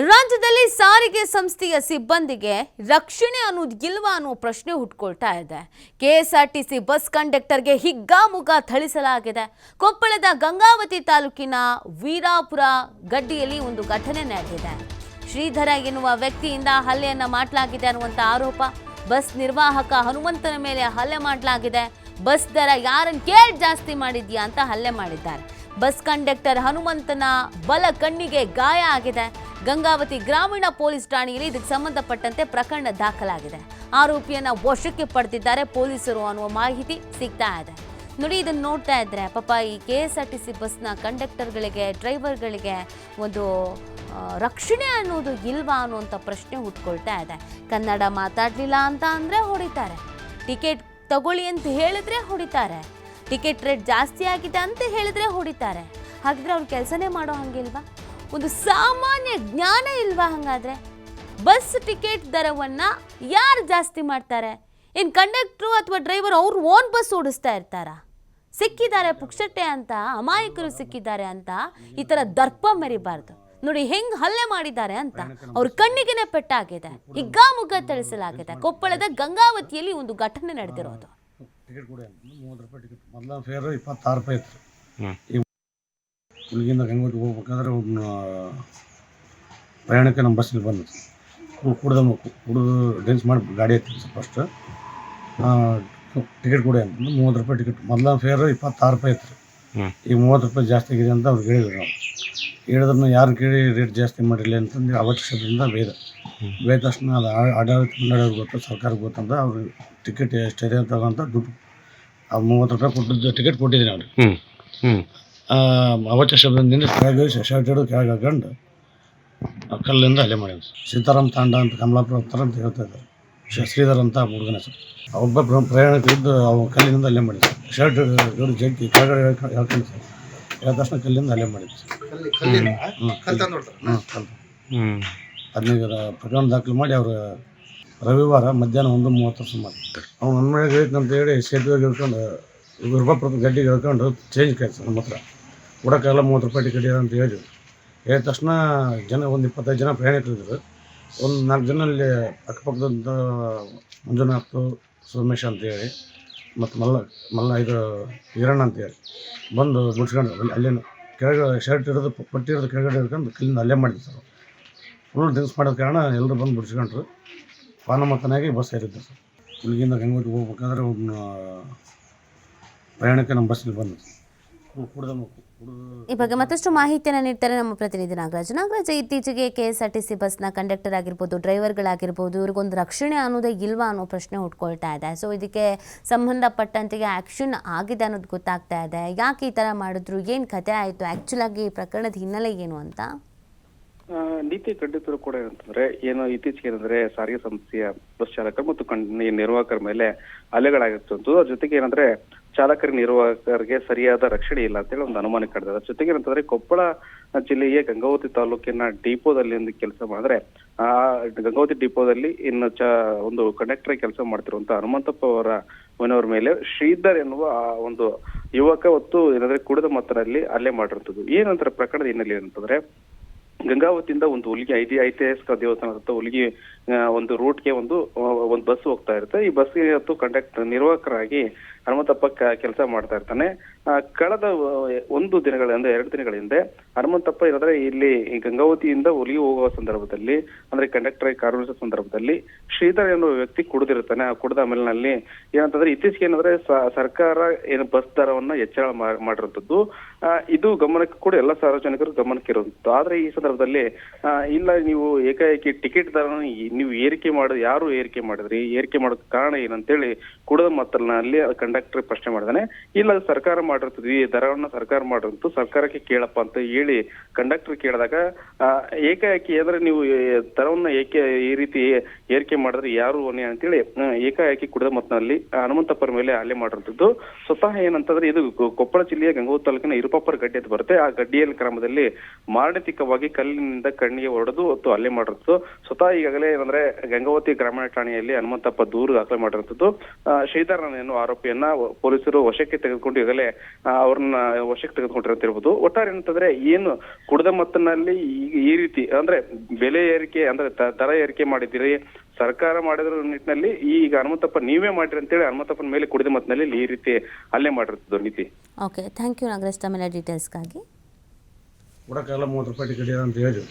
ರಾಜ್ಯದಲ್ಲಿ ಸಾರಿಗೆ ಸಂಸ್ಥೆಯ ಸಿಬ್ಬಂದಿಗೆ ರಕ್ಷಣೆ ಅನ್ನೋದು ಇಲ್ವಾ ಅನ್ನೋ ಪ್ರಶ್ನೆ ಹುಟ್ಕೊಳ್ತಾ ಇದೆ. ಕೆಎಸ್ಆರ್ಟಿಸಿ ಬಸ್ ಕಂಡಕ್ಟರ್ಗೆ ಹಿಗ್ಗಾಮುಗ್ಗಾ ಥಳಿಸಲಾಗಿದೆ. ಕೊಪ್ಪಳದ ಗಂಗಾವತಿ ತಾಲೂಕಿನ ವೀರಾಪುರ ಗಡ್ಡಿಯಲ್ಲಿ ಒಂದು ಘಟನೆ ನಡೆದಿದೆ. ಶ್ರೀಧರ ಎನ್ನುವ ವ್ಯಕ್ತಿಯಿಂದ ಹಲ್ಲೆಯನ್ನ ಮಾಡಲಾಗಿದೆ ಅನ್ನುವಂಥ ಆರೋಪ. ಬಸ್ ನಿರ್ವಾಹಕ ಹನುಮಂತನ ಮೇಲೆ ಹಲ್ಲೆ ಮಾಡಲಾಗಿದೆ. ಬಸ್ ದರ ಯಾರನ್ನು ಕೇಳಿ ಜಾಸ್ತಿ ಮಾಡಿದ್ಯಾ ಅಂತ ಹಲ್ಲೆ ಮಾಡಿದ್ದಾರೆ. ಬಸ್ ಕಂಡಕ್ಟರ್ ಹನುಮಂತನ ಬಲ ಕಣ್ಣಿಗೆ ಗಾಯ ಆಗಿದೆ. ಗಂಗಾವತಿ ಗ್ರಾಮೀಣ ಪೊಲೀಸ್ ಠಾಣೆಯಲ್ಲಿ ಇದಕ್ಕೆ ಸಂಬಂಧಪಟ್ಟಂತೆ ಪ್ರಕರಣ ದಾಖಲಾಗಿದೆ. ಆರೋಪಿಯನ್ನ ವಶಕ್ಕೆ ಪಡೆದಿದ್ದಾರೆ ಪೊಲೀಸರು ಅನ್ನುವ ಮಾಹಿತಿ ಸಿಗ್ತಾ ಇದೆ. ನೋಡಿ, ಇದನ್ನು ನೋಡ್ತಾ ಇದ್ರೆ ಪಾಪ ಈ K S R T C ಬಸ್ನ ಕಂಡಕ್ಟರ್ಗಳಿಗೆ, ಡ್ರೈವರ್ಗಳಿಗೆ ಒಂದು ರಕ್ಷಣೆ ಅನ್ನೋದು ಇಲ್ವಾ ಅನ್ನುವಂಥ ಪ್ರಶ್ನೆ ಹುಟ್ಕೊಳ್ತಾ ಇದೆ. ಕನ್ನಡ ಮಾತಾಡಲಿಲ್ಲ ಅಂತ ಅಂದರೆ ಹೊಡಿತಾರೆ. ಟಿಕೆಟ್ ತಗೊಳ್ಳಿ ಅಂತ ಹೇಳಿದ್ರೆ ಹೊಡಿತಾರೆ. ಟಿಕೆಟ್ ರೇಟ್ ಜಾಸ್ತಿ ಆಗಿದೆ ಅಂತ ಹೇಳಿದ್ರೆ ಹೊಡಿತಾರೆ. ಹಾಗಿದ್ರೆ ಅವ್ರು ಕೆಲಸನೇ ಮಾಡೋ ಹಂಗಿಲ್ವಾ? ಒಂದು ಸಾಮಾನ್ಯ ಜ್ಞಾನ ಇಲ್ವಾ ಹಂಗಾದ್ರೆ? ಬಸ್ ಟಿಕೆಟ್ ದರವನ್ನ ಯಾರು ಜಾಸ್ತಿ ಮಾಡ್ತಾರೆ? ಇನ್ನು ಕಂಡಕ್ಟ್ರು ಅಥವಾ ಡ್ರೈವರ್ ಅವ್ರು ಓನ್ ಬಸ್ ಓಡಿಸ್ತಾ ಇರ್ತಾರಾ? ಸಿಕ್ಕಿದ್ದಾರೆ ಪುಕ್ಷಟ್ಟೆ ಅಂತ ಅಮಾಯಕರು ಸಿಕ್ಕಿದ್ದಾರೆ ಅಂತ ಈ ಥರ ದರ್ಪ ಮೆರಿಬಾರ್ದು. ನೋಡಿ ಹೆಂಗ್ ಹಲ್ಲೆ ಮಾಡಿದ್ದಾರೆ ಅಂತ ಅವ್ರ ಕಣ್ಣಿಗೆನೆ ಪೆಟ್ಟಾಗಿದೆ. ಹಿಗ್ಗಾಮುಗ್ಗ ತಿಳಿಸಲಾಗಿದೆ ಕೊಪ್ಪಳದ ಗಂಗಾವತಿಯಲ್ಲಿ ಒಂದು ಘಟನೆ ನಡೆದಿರೋದು. ಟಿಕೆಟ್ ಕೊಡಿ ಮೂವತ್ತು ರೂಪಾಯಿ ಟಿಕೆಟ್. ಮೊದಲ ಫೇರ್ ಇಪ್ಪತ್ತಾರು ರೂಪಾಯಿ ಇತ್ತು. ಈಗ ಗಂಗೋಟಿಗೆ ಹೋಗ್ಬೇಕಾದ್ರೆ ಒಬ್ಬ ಪ್ರಯಾಣಕ್ಕೆ ನಮ್ಮ ಬಸ್ಸಲ್ಲಿ ಬಂದು ಕುಡ್ದ ಕುಡಿದು ಡ್ರಿಂಕ್ಸ್ ಮಾಡಿ ಗಾಡಿ ಹತ್ತಿ ಫಸ್ಟ್ ಟಿಕೆಟ್ ಕೊಡಿ ಅಂತ ಮೂವತ್ತು ರೂಪಾಯಿ ಟಿಕೆಟ್ ಮೊದಲ ಫೇರ್ ಇಪ್ಪತ್ತಾರು ರೂಪಾಯಿ ಇತ್ತು. ಈಗ ಮೂವತ್ತು ರೂಪಾಯಿ ಜಾಸ್ತಿ ಆಗಿದೆ ಅಂತ ಅವ್ರು ಹೇಳಿದ್ರು ನಾವು ಹೇಳಿದ್ರನ್ನ ಯಾರು ಕೇಳಿ ರೇಟ್ ಜಾಸ್ತಿ ಮಾಡಿರಲಿ ಅಂತಂದು ಅವಶ್ಯಕತೆಯಿಂದ ಬೇದ ವೇದ ತಕ್ಷಣ ಅದು ಆಡಳಿತ ಮಂಡಳಿಯವ್ರಿಗೆ ಗೊತ್ತು ಸರ್ಕಾರಕ್ಕೆ ಗೊತ್ತಂತ ಅವ್ರು ಟಿಕೆಟ್ ಎಷ್ಟಿದೆ ಅಂತ ತಗೊಂತ ದುಡ್ಡು ಆ ಮೂವತ್ತು ರೂಪಾಯಿ ಕೊಟ್ಟಿದ್ದು ಟಿಕೆಟ್ ಕೊಟ್ಟಿದ್ದೀನಿ ಅವ್ರಿಗೆ. ಅವಶ್ಯ ಶಬ್ದದಿಂದ ಕೆಳಗೆ ಶರ್ಟ್ ಹಿಡಿದು ಕೆಳಗೆ ಹಾಕೊಂಡು ಆ ಕಲ್ಲಿಂದ ಹಲ್ಲೆ ಮಾಡಿದ್ರು ಸೀತಾರಾಮ್ ತಾಂಡ ಅಂತ ಕಮಲಾಪುರ ಹತ್ರ ಅಂತ ಹೇಳ್ತಾ ಇದ್ದಾರೆ. ಶ- ಶ್ರೀಧರ್ ಅಂತ ಹುಡುಗನ ಹೆಸರು. ಒಬ್ಬ ಪ್ರ- ಪ್ರಯಾಣಿಕರಿದ್ದು ಅವ ಕಲ್ಲಿನಿಂದ ಹಲ್ಲೆ ಮಾಡಿದ್ರು ಶರ್ಟ್ ಹಿಡಿದು ಜಗ್ಗಿ ಕೆಳಗಡೆ ಹೇಳ್ಕೊಂಡು ಹೇಳ್ಕೊಂಡು ಸರ್. ಹೇಳಿದ ತಕ್ಷಣ ಕಲ್ಲಿಂದ ಹಲ್ಲೆ ಮಾಡಿದ್ರು ಸರ್. ಹ್ಞೂ ಅದನ್ನ ಪ್ರಕರಣ ದಾಖಲು ಮಾಡಿ ಅವರು ರವಿವಾರ ಮಧ್ಯಾಹ್ನ ಒಂದು ಮೂವತ್ತು ಸುಮಾರು ಅವ್ನು ನನ್ನ ಮನೆಗೆ ಹೇಳಿ ಸೇತುವೆಗೆ ಹಿಡ್ಕೊಂಡು ಗುರುಬಾಪುರದ ಗಡ್ಡಿಗೆ ಹಿಡ್ಕೊಂಡು ಚೇಂಜ್ ಕಾಯ್ತು ನಮ್ಮ ಹತ್ರ. ಕೊಡೋಕ್ಕಾಗಲ್ಲ ಮೂವತ್ತು ರೂಪಾಯಿ ಟಿಕೆಟ್ ಇದೆ ಅಂತ ಹೇಳಿದ್ರು. ಹೇಳಿದ ತಕ್ಷಣ ಜನ ಒಂದು ಇಪ್ಪತ್ತೈದು ಜನ ಪ್ರಯಾಣಿಕರಿದ್ರು ಒಂದು ನಾಲ್ಕು ಜನ ಅಲ್ಲಿ ಅಕ್ಕಪಕ್ಕದಂಥ ಮಂಜುನಾಥ್, ಸೋಮೇಶ ಅಂತೇಳಿ ಮತ್ತು ಮಲ್ಲ ಮಲ್ಲ ಇದು ಈರಣ್ಣ ಅಂತೇಳಿ ಬಂದು ಬಿಡ್ಸ್ಕೊಂಡು ಅಲ್ಲಿ ಅಲ್ಲೇನು ಕೆಳಗಡೆ ಶರ್ಟ್ ಹಿಡಿದು ಪಟ್ಟಿ ಇರೋದು ಕೆಳಗಡೆ ಹಿಡ್ಕೊಂಡು ಕಲ್ಲಿಂದ ಅಲ್ಲೇ ಮಾಡಿದ್ರು ಸರ್. ಫುಲ್ ಡ್ರಿಂಕ್ಸ್ ಮಾಡೋದ ಕಾರಣ ಎಲ್ಲರೂ ಬಂದು ಬಿಡಿಸ್ಕೊಂಡ್ರು ಪಾನಮತನಾಗಿ ಬಸ್ ಸೇರಿದ್ದು ಸರ್. ಇಲ್ಲಿಂದ ಗಂಗೋತ್ರಿಗೆ ಹೋಗ್ಬೇಕಾದ್ರೆ ಒಬ್ಬ ಪ್ರಯಾಣಕ್ಕೆ ನಮ್ಮ ಬಸ್ಸಲ್ಲಿ ಬಂದು ಈ ಬಗ್ಗೆ ಮತ್ತಷ್ಟು ಮಾಹಿತಿಯನ್ನು ನೀಡ್ತಾರೆ ನಮ್ಮ ಪ್ರತಿನಿಧಿ ನಾಗರಾಜ್. ನಾಗರಾಜ್ ಇತ್ತೀಚೆಗೆ K S R T C ಬಸ್ನ ಕಂಡಕ್ಟರ್ ಆಗಿರ್ಬೋದು ಡ್ರೈವರ್ಗಳಾಗಿರ್ಬೋದು ಇವ್ರಿಗೊಂದು ರಕ್ಷಣೆ ಅನ್ನೋದೇ ಇಲ್ವಾ ಅನ್ನೋ ಪ್ರಶ್ನೆ ಹುಟ್ಕೊಳ್ತಾ ಇದೆ. ಸೊ ಇದಕ್ಕೆ ಸಂಬಂಧಪಟ್ಟಂತೆ ಆಕ್ಷನ್ ಆಗಿದೆ ಅನ್ನೋದು ಗೊತ್ತಾಗ್ತಾ ಇದೆ. ಯಾಕೆ ಈ ಥರ ಮಾಡಿದ್ರು? ಏನು ಕತೆ ಆಯಿತು? ಆ್ಯಕ್ಚುಲಾಗಿ ಈ ಪ್ರಕರಣದ ಹಿನ್ನೆಲೆ ಏನು ಅಂತ? ನೀತಿ ಖಂಡಿತರು ಕೂಡ ಏನಂತಂದ್ರೆ ಏನು ಇತ್ತೀಚೆಗೆ ಏನಂದ್ರೆ ಸಾರಿಗೆ ಸಂಸ್ಥೆಯ ಬಸ್ ಚಾಲಕರು ಮತ್ತು ನಿರ್ವಾಹಕರ ಮೇಲೆ ಹಲ್ಲೆಗಳಾಗಿರ್ತದ್ದು ಅದ್ರ ಜೊತೆಗೆ ಏನಂದ್ರೆ ಚಾಲಕರ ನಿರ್ವಾಹಕರಿಗೆ ಸರಿಯಾದ ರಕ್ಷಣೆ ಇಲ್ಲ ಅಂತೇಳಿ ಒಂದು ಅನುಮಾನ ಕಡಿದ ಜೊತೆಗೆ ಏನಂತಂದ್ರೆ ಕೊಪ್ಪಳ ಜಿಲ್ಲೆಯ ಗಂಗಾವತಿ ತಾಲೂಕಿನ ಡಿಪೋದಲ್ಲಿ ಒಂದು ಕೆಲಸ ಮಾಡಿದ್ರೆ, ಆ ಗಂಗಾವತಿ ಡಿಪೋದಲ್ಲಿ ಇನ್ನು ಚ ಒಂದು ಕಂಡಕ್ಟರ್ ಕೆಲಸ ಮಾಡ್ತಿರುವಂತ ಹನುಮಂತಪ್ಪ ಅವರ ಮನೆಯವರ ಮೇಲೆ ಶ್ರೀಧರ್ ಎನ್ನುವ ಒಂದು ಯುವಕ ಹೊತ್ತು ಏನಂದ್ರೆ ಕುಡಿದ ಮತ್ತರಲ್ಲಿ ಅಲ್ಲೇ ಮಾಡಿರುವಂಥದ್ದು. ಏನಂತಾರೆ ಪ್ರಕರಣದ ಹಿನ್ನೆಲೆ ಏನಂತಂದ್ರೆ, ಗಂಗಾವತಿಯಿಂದ ಒಂದು ಹುಲಿಗೆ ಐತಿ ಐತಿಹಾಸಿಕ ದೇವಸ್ಥಾನ ಹತ್ತ ಹುಲಿಗೆ ಒಂದು ರೂಟ್ಗೆ ಒಂದು ಒಂದು ಬಸ್ ಹೋಗ್ತಾ ಇರುತ್ತೆ. ಈ ಬಸ್ಗೆ ಹತ್ತು ಕಂಡಕ್ಟರ್ ನಿರ್ವಾಹಕರಾಗಿ ಹನುಮಂತಪ್ಪ ಕೆಲಸ ಮಾಡ್ತಾ ಇರ್ತಾನೆ. ಕಳೆದ ಒಂದು ದಿನಗಳ, ಅಂದ್ರೆ ಎರಡು ದಿನಗಳ ಹಿಂದೆ ಹನುಮಂತಪ್ಪ ಏನಂದ್ರೆ ಇಲ್ಲಿ ಗಂಗಾವತಿಯಿಂದ ಹುಲಿಗೆ ಹೋಗುವ ಸಂದರ್ಭದಲ್ಲಿ, ಅಂದ್ರೆ ಕಂಡಕ್ಟರ್ ಕಾರ್ಮಿಕ ಸಂದರ್ಭದಲ್ಲಿ ಶ್ರೀಧರ್ ಎನ್ನುವ ವ್ಯಕ್ತಿ ಕುಡಿದಿರ್ತಾನೆ. ಆ ಕುಡಿದ ಮೇಲಿನಲ್ಲಿ ಏನಂತಂದ್ರೆ ಇತ್ತೀಚೆಗೆ ಏನಂದ್ರೆ ಸರ್ಕಾರ ಏನು ಬಸ್ ದರವನ್ನ ಹೆಚ್ಚಳ ಮಾಡಿರುವಂತದ್ದು ಇದು ಗಮನಕ್ಕೆ ಕೂಡ ಎಲ್ಲ ಸಾರ್ವಜನಿಕರು ಗಮನಕ್ಕೆ ಇರುವಂತದ್ದು ಆದ್ರೆ ಈ ಸಂದರ್ಭದಲ್ಲಿ ಇಲ್ಲ ನೀವು ಏಕಾಏಕಿ ಟಿಕೆಟ್ ದರವನ್ನು ನೀವು ಏರಿಕೆ ಮಾಡಿದ್ರೆ ಯಾರು ಏರಿಕೆ ಮಾಡಿದ್ರಿ? ಏರಿಕೆ ಮಾಡೋದಕ್ಕೆ ಕಾರಣ ಏನಂತೇಳಿ ಕುಡಿದ ಮತ್ತಲ್ಲಿ ಕಂಡಕ್ಟರ್ ಪ್ರಶ್ನೆ ಮಾಡಿದಾನೆ. ಇಲ್ಲ ಸರ್ಕಾರ ಮಾಡಿರ್ತದ್ವಿ ಈ ದರವನ್ನ ಸರ್ಕಾರ ಮಾಡಿರ್ತು ಸರ್ಕಾರಕ್ಕೆ ಕೇಳಪ್ಪ ಅಂತ ಹೇಳಿ ಕಂಡಕ್ಟರ್ ಕೇಳಿದಾಗ ಏಕಾಏಕಿ ಅಂದ್ರೆ ನೀವು ದರವನ್ನ ಏಕೆ ಈ ರೀತಿ ಏರಿಕೆ ಮಾಡಿದ್ರೆ ಯಾರು ಹೊಣೆ ಅಂತೇಳಿ ಏಕಾಏಕಿ ಕುಡಿದ ಮತ್ತಲ್ಲಿ ಹನುಮಂತಪ್ಪರ ಮೇಲೆ ಹಲ್ಲೆ ಮಾಡಿರ್ತಿದ್ದು ಸ್ವತಃ ಏನಂತಂದ್ರೆ ಇದು ಕೊಪ್ಪಳ ಜಿಲ್ಲೆಯ ಗಂಗಾವತಿ ತಾಲೂಕಿನ ಇರುಪಪ್ಪರ ಗಡ್ಡೆ ಅಂತ ಬರುತ್ತೆ. ಆ ಗಡ್ಡಿಯಲ್ಲಿ ಕ್ರಮದಲ್ಲಿ ಮಾರಣತಿಕವಾಗಿ ಕಲ್ಲಿನಿಂದ ಕಣ್ಣಿಗೆ ಹೊಡೆದು ಮತ್ತು ಹಲ್ಲೆ ಮಾಡಿರ್ತು ಸ್ವತಃ ಈಗಾಗಲೇ ಏನಂದ್ರೆ ಗಂಗಾವತಿ ಗ್ರಾಮೀಣ ಠಾಣೆಯಲ್ಲಿ ಹನುಮಂತಪ್ಪ ದೂರು ದಾಖಲೆ ಮಾಡಿರ್ತದ್ದು ಶ್ರೀಧರನ್ ಎನ್ನುವ ಆರೋಪಿಯನ್ನ ಪೊಲೀಸರು ವಶಕ್ಕೆ ತೆಗೆದುಕೊಂಡು ಈಗಲೇ ಅವ್ರನ್ನ ವಶಕ್ಕೆ ತೆಗೆದುಕೊಂಡಿರ್ತಿರ್ಬೋದು ಒಟ್ಟಾರೆ ಏನಂತಂದ್ರೆ ಏನು ಕುಡಿದ ಮತ್ತಿನಲ್ಲಿ ಈ- ಈ ರೀತಿ ಅಂದ್ರೆ ಬೆಲೆ ಏರಿಕೆ ಅಂದ್ರೆ ದರ ಏರಿಕೆ ಮಾಡಿದ್ದೀರಿ ಸರ್ಕಾರ ಮಾಡಿದ್ರ ನಿಟ್ಟಿನಲ್ಲಿ ಈಗ ಹನುಮಂತಪ್ಪ ನೀವೇ ಮಾಡಿರಿ ಅಂತೇಳಿ ಹನುಮಂತಪ್ಪನ ಮೇಲೆ ಕುಡಿದ ಮತ್ತಿನಲ್ಲಿ ಈ ರೀತಿ ಅಲ್ಲೇ ಮಾಡಿರ್ತಿದ್ರು ನೀತಿ. ಓಕೆ ಥ್ಯಾಂಕ್ ಯು ನಾಗರಾಜ್ ತಮ್ಮೆಲ್ಲ ಡೀಟೇಲ್ಸ್ಗಾಗಿ ಮೂವತ್ತು ರೂಪಾಯಿ ಟಿಕೆಟ್ ಇದೆ ಅಂತ ಹೇಳಿದ್ವಿ